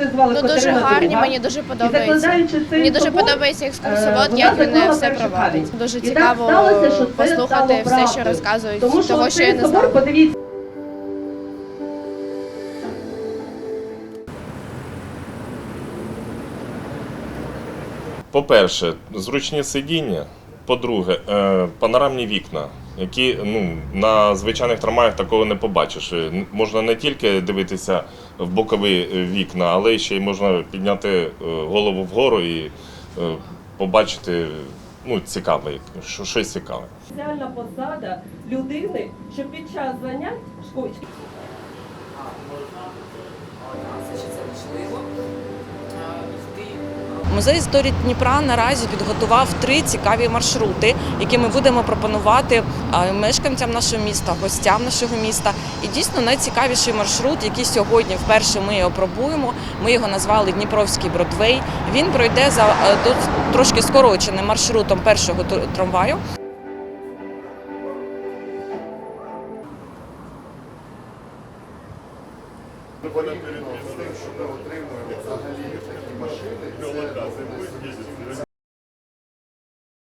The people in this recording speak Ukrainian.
характеризували Ну дуже Катерина гарні, мені дуже І подобається. закладаючи цей Мені дуже собор, подобається е, екскурсовод, вона як він заклала все перший проводить. камінь. Дуже І так цікаво сталося, що це послухати стало все, що правдою. розказують, Тому що того, що я цей не собор, знаю. подивіться, По-перше, зручні сидіння. По-друге, е, панорамні вікна, які ну, на звичайних трамваях такого не побачиш. Е, Можна не тільки дивитися в бокові е, вікна, але ще й можна підняти е, голову вгору і побачити ну, цікаве, що- щось цікаве. спеціальна посада людини, що під час занять школи Музей історії Дніпра наразі підготував три цікаві маршрути, які ми будемо пропонувати мешканцям нашого міста, гостям нашого міста. І дійсно найцікавіший маршрут, який сьогодні вперше ми опробуємо. Ми його назвали Дніпровський Бродвей. Він пройде за е, дос- трошки скороченим маршрутом першого трамваю. Поряд